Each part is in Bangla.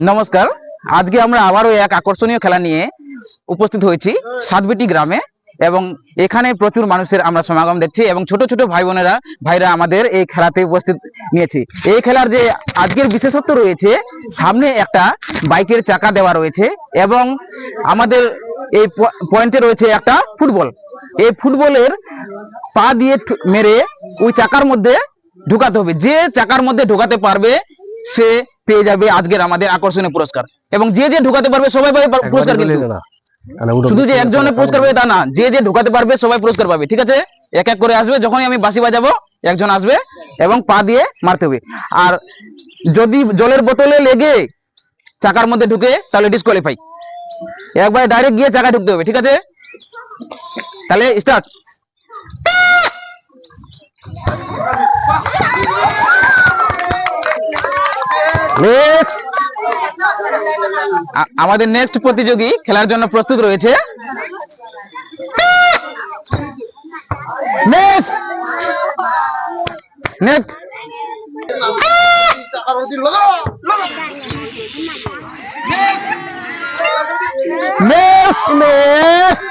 নমস্কার। আজকে আমরা আবারও এক আকর্ষণীয় খেলা নিয়ে উপস্থিত হয়েছি সাতবিটি গ্রামে এবং এখানে প্রচুর মানুষের আমরা সমাগম দেখছি এবং ছোট ছোট ভাই বোনেরা, ভাইরা আমাদের এই খেলাতে উপস্থিত নিয়েছি। এই খেলার যে আজকের বিশেষত্ব রয়েছে, সামনে একটা বাইকের চাকা দেওয়া রয়েছে এবং আমাদের এই পয়েন্টে রয়েছে একটা ফুটবল। এই ফুটবলের পা দিয়ে মেরে ওই চাকার মধ্যে ঢুকাতে হবে। যে চাকার মধ্যে ঢুকাতে পারবে, সে পেয়ে যাবে আজকের আমাদের আকর্ষণীয় পুরস্কার। এবং যে যে ঢুকাতে পারবে সবাই পাবে পুরস্কার কিন্তু। শুধু যে একজনের পুরস্কার পাবে তা না যে যে ঢুকাতে পারবে সবাই পুরস্কার পাবে ঠিক আছে? এক এক করে আসবে যখনই আমি বাসি বাজাবো একজন আসবে এবং পা দিয়ে মারতে হবে। আর যদি জলের বোতলে লেগে চাকার মধ্যে ঢুকে তাহলে ডিসকোয়ালিফাই একবার ডাইরেক্ট গিয়ে চাকায় ঢুকতে হবে ঠিক আছে? তাহলে স্টার্ট আমাদের নেক্সট প্রতিযোগী খেলার জন্য প্রস্তুত রয়েছে। নেক্সট নেক্সট নেক্সট নেক্সট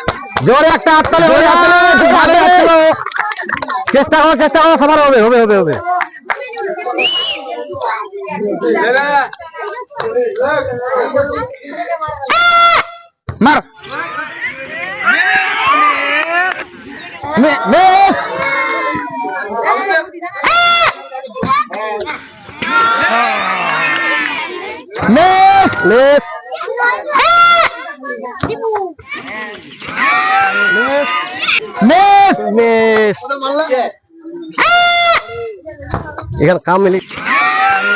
জোরে একটা যাচ্ছিল। চেষ্টা করো চেষ্টা করো সবার হবে হবে হবে হবে। মার মে- বেশ বেশ বেশ বেশ বেশ এখানে কাম মিলি মিলে গেছে জোরে হাততালি হলো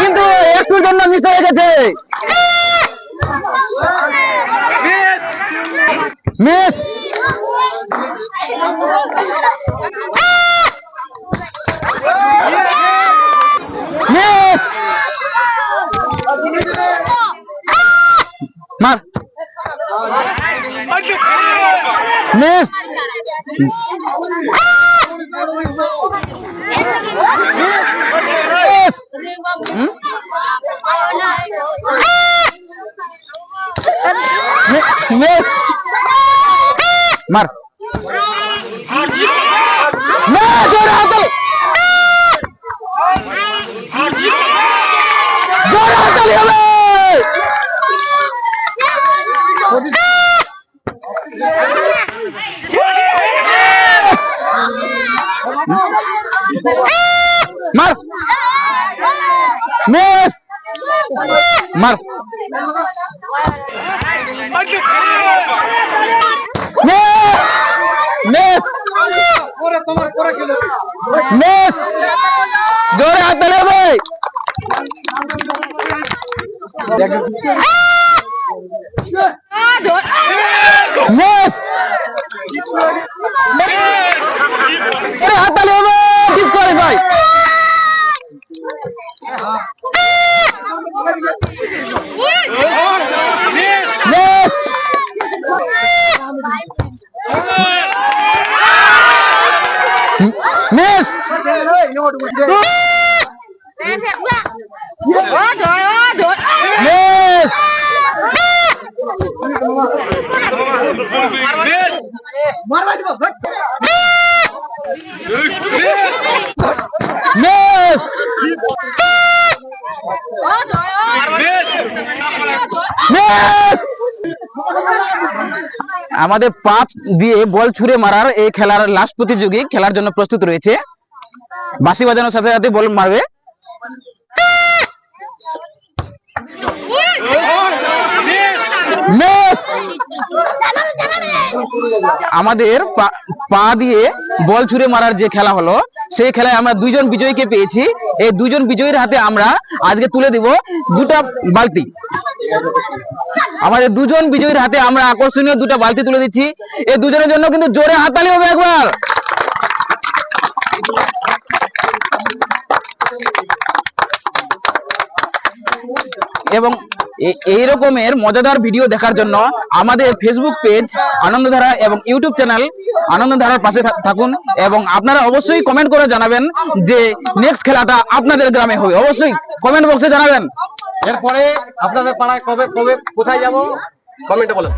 কিন্তু একটুর জন্য মিস হয়ে গেছে। মিস! মার। মিস মার না জোরে হাততালি জোরে হাততালি হবে মার। মিস। মার। জোরে হাত দিলে ভাই। মিস জোরে হাত দিলে হবে ঠিক করে ভাই মিস মিস আমাদের পাপ দিয়ে বল ছুঁড়ে মারার এই খেলার লাস্ট প্রতিযোগী খেলার জন্য প্রস্তুত রয়েছে। বাঁশি বাজানোর সাথে সাথে বল মারবে। আমাদের পা- দিয়ে বল ছুঁড়ে মারার যে খেলা হলো, সেই খেলায় আমরা দুইজন বিজয়ীকে পেয়েছি। এই দুজন বিজয়ীর হাতে আমরা আজকে তুলে দিব দুটা বালতি। আমাদের দুজন বিজয়ীর হাতে আমরা আকর্ষণীয় দুটা বালতি তুলে দিচ্ছি। এই দুজনের জন্য কিন্তু জোরে হাতালি হবে একবার। এবং এই রকমের মজাদার ভিডিও দেখার জন্য আমাদের ফেসবুক পেজ আনন্দধারা এবং ইউটিউব চ্যানেল আনন্দধারার পাশে থাকুন এবং আপনারা অবশ্যই কমেন্ট করে জানাবেন যে নেক্সট খেলাটা আপনাদের গ্রামে হবে। অবশ্যই কমেন্ট বক্সে জানাবেন। এরপরে আপনাদের পাড়ায় কবে কবে, কোথায় যাব? কমেন্টে বলেন।